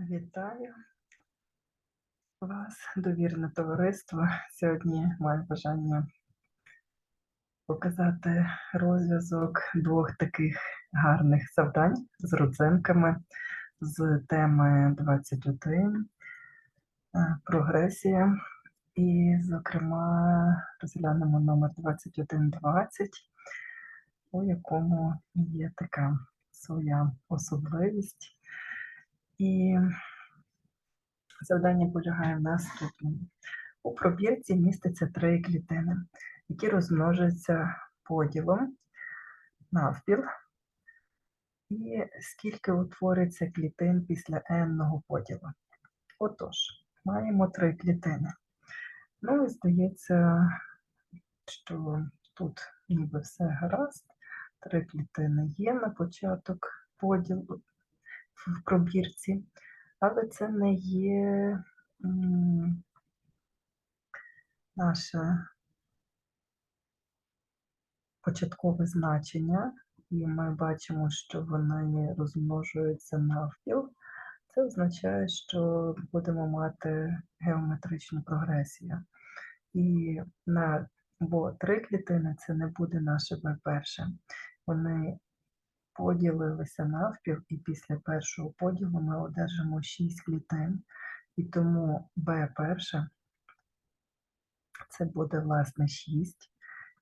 Вітаю вас, довірне товариство. Сьогодні маю бажання показати розв'язок двох таких гарних завдань з родзинками з теми 21 е, прогресія. І, зокрема, розглянемо номер 2120, у якому є така своя особливість. І завдання полягає в наступному. У пробірці міститься три клітини, які розмножуються поділом навпіл. І скільки утвориться клітин після n-ного поділу? Отож, маємо три клітини. Ну і здається, що тут ніби все гаразд. Три клітини є на початок поділу в пробірці, але це не є наше початкове значення, і ми бачимо, що вони розмножуються навпіл. Це означає, що будемо мати геометричну прогресію. І на бо три клітини це не буде наше перше. Вони поділилися навпіл, і після першого поділу ми одержимо 6 клітин. І тому Б перше це буде власне 6.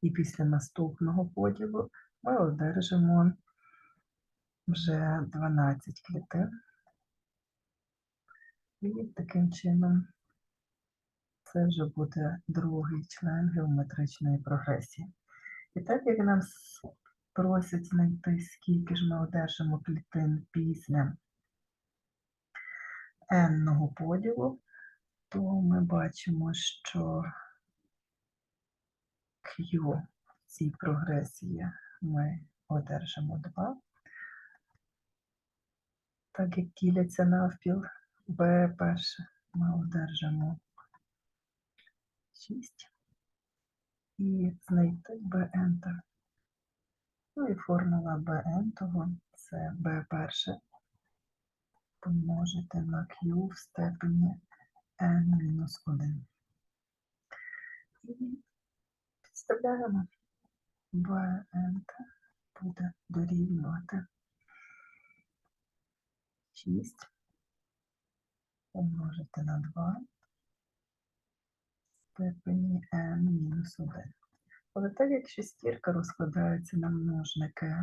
І після наступного поділу ми одержимо вже 12 клітин. І таким чином це вже буде другий член геометричної прогресії. І так як нам просять знайти, скільки ж ми одержимо клітин після n-ного поділу, то ми бачимо, що Q в цій прогресії ми одержимо 2. Так як діляться навпіл B перше, ми одержимо 6. І знайти BN. так. Ну і формула Bn того це B перше помножити на Q в степені n-1. І підставляємо Bn буде дорівнювати 6 помножити на 2 в степені n-1. Але так як шестірка розкладається на множники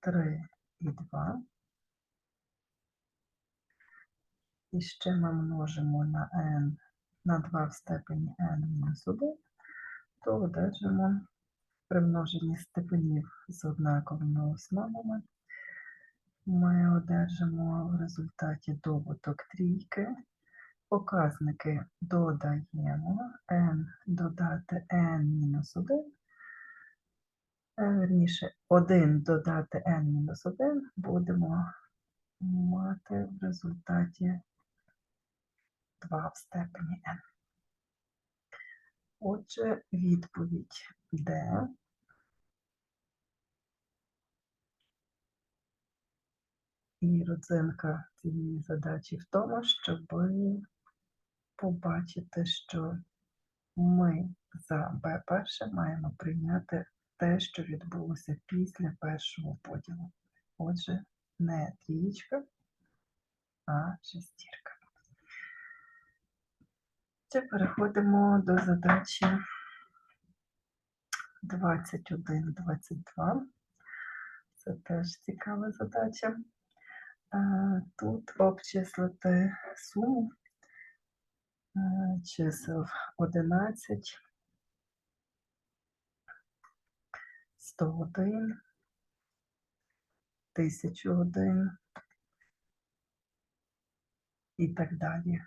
3 і 2, і ще ми множимо на n на 2 в степені n-1, то одержимо при множенні степенів з однаковими основами. Ми одержимо в результаті добуток трійки. Показники додаємо n додати n-1, верніше 1 додати n-1 будемо мати в результаті 2 в степені n. Отже, відповідь D. І родзинка цієї задачі в тому, щоб побачити, що ми за Б перше маємо прийняти те, що відбулося після першого поділу. Отже, не трієчка, а шестірка. Ще переходимо до задачі 21-22. Це теж цікава задача. Е, Тут обчислити суму чисел 11, 101, 1001 і так далі.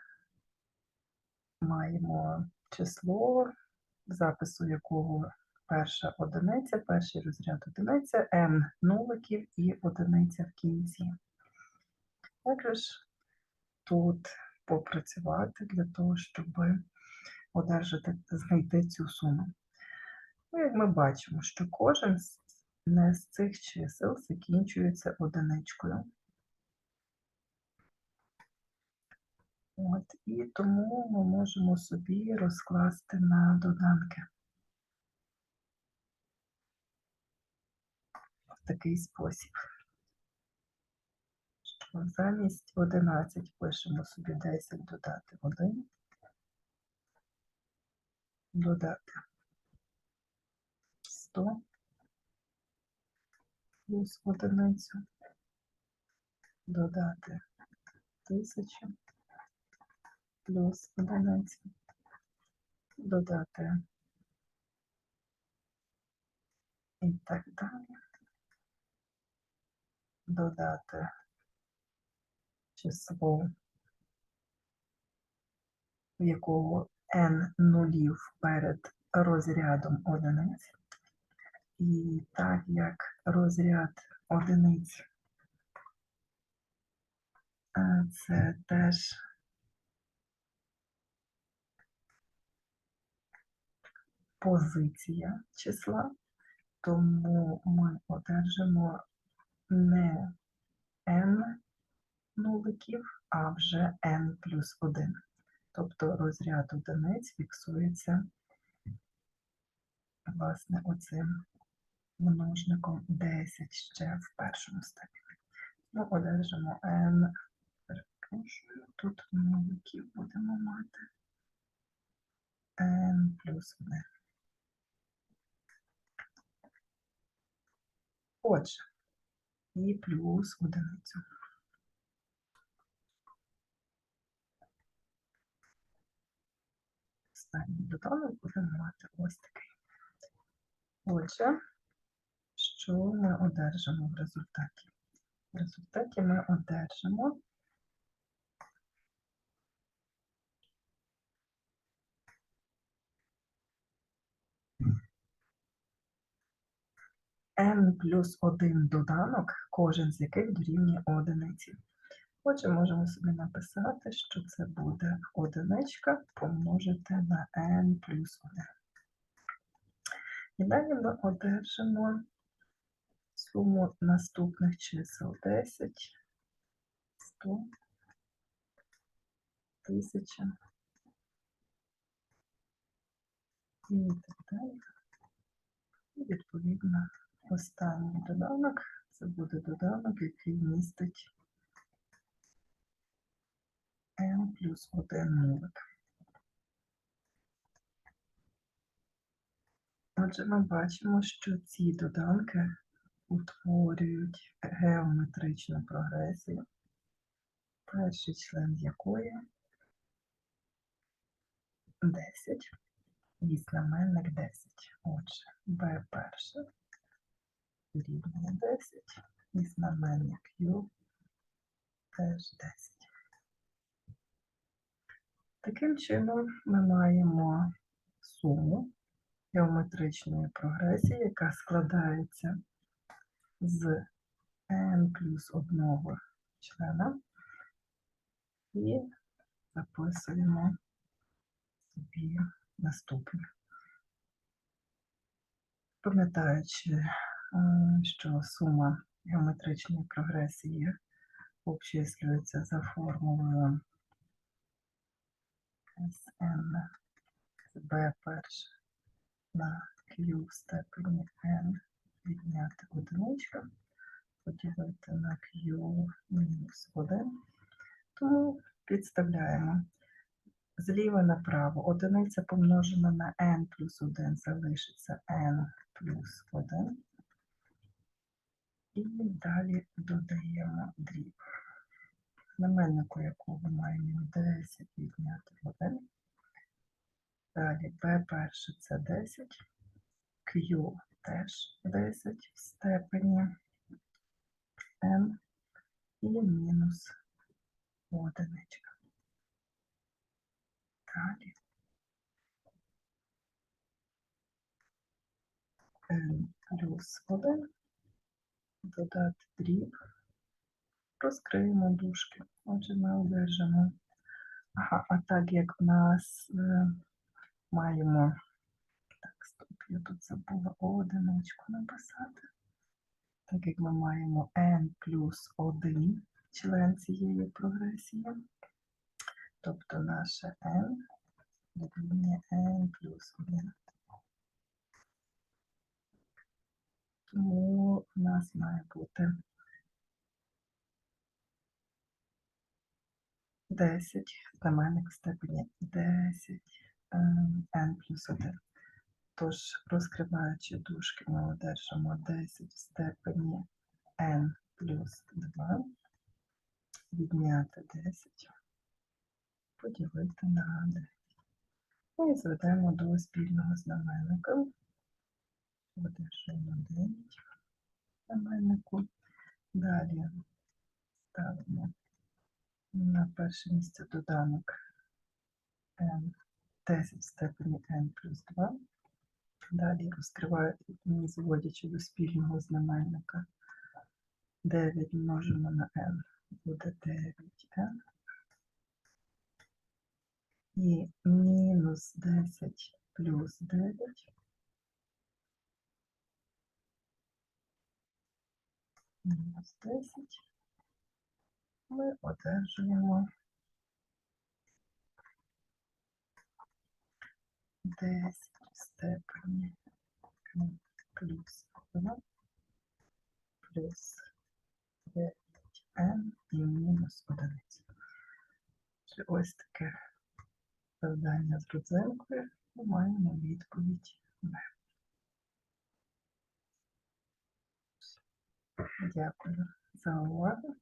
Маємо число, запису якого перша одиниця, перший розряд одиниця, n нуликів і одиниця в кінці. Також тут попрацювати для того, щоб одержати, знайти цю суму. Ну, як ми бачимо, що кожен не з цих чисел закінчується одиничкою. От, і тому ми можемо собі розкласти на доданки. В такий спосіб. Замість 11 пишемо собі 10 додати 1. Додати 100 плюс одиницю. Додати 1000 плюс одиниця, додати і так далі, додати число, в якого n нулів перед розрядом одиниць. І так як розряд одиниць е, це теж позиція числа, тому ми одержимо не n нуликів, а вже n плюс 1. Тобто розряд одиниць фіксується власне оцим множником 10 ще в першому степені. Ми одержимо n, перепрошую, тут нуликів будемо мати n плюс 1. Отже, і плюс одиницю. Останній доданок будемо мати ось такий. Отже, що ми одержимо в результаті? В результаті ми одержимо n плюс 1 доданок, кожен з яких дорівнює одиниці. Отже, можемо собі написати, що це буде одиничка помножити на n плюс 1. І далі ми одержимо суму наступних чисел 10, 100, 1000 і так далі. І відповідно останній доданок це буде доданок, який містить n плюс 1 нулик. Отже, ми бачимо, що ці доданки утворюють геометричну прогресію, перший член якої 10 і знаменник 10. Отже, b перше рівня 10 і знаменник u теж 10. Таким чином ми маємо суму геометричної прогресії, яка складається з n плюс одного члена і записуємо собі наступне. Пам'ятаючи, е, що сума геометричної прогресії обчислюється за формулою Sn b перше на q в степені n відняти одиничка, поділити на q мінус 1. Тому підставляємо зліва направо. Одиниця помножена на n плюс 1 залишиться n плюс 1. І далі додаємо дріб. Знаменнику якого маємо 10 відняти 1. Далі b перше це 10, q теж 10 в степені. N і мінус одиничка. Далі. N плюс 1, додати дріб, розкриємо дужки. Отже, ми одержимо. Ага, а так як в нас е, маємо, так, стоп, я тут забула одиничку написати. Так як ми маємо n плюс 1 член цієї прогресії, Тобто наше n дорівнює n плюс 1. Тому в нас має бути 10, знаменник в степені 10 ем, n плюс 1. Тож, розкриваючи дужки, ми одержимо 10 в степені n плюс 2, відняти 10, поділити на 9. Ну і зведемо до спільного знаменника. Одержимо 9 в знаменнику. Далі ставимо на перше місце доданок n 10 в степені n плюс 2. Далі розкриваю, зводячи до спільного знаменника 9 множимо на n, буде 9n. І мінус 10 плюс 9. Мінус 10. Ми одержуємо 10 в степені плюс 2 плюс 9n і мінус 1. Ось таке завдання з родзинкою. Ми маємо відповідь Б. Дякую за увагу.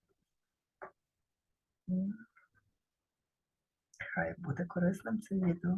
Хай буде корисним це відео.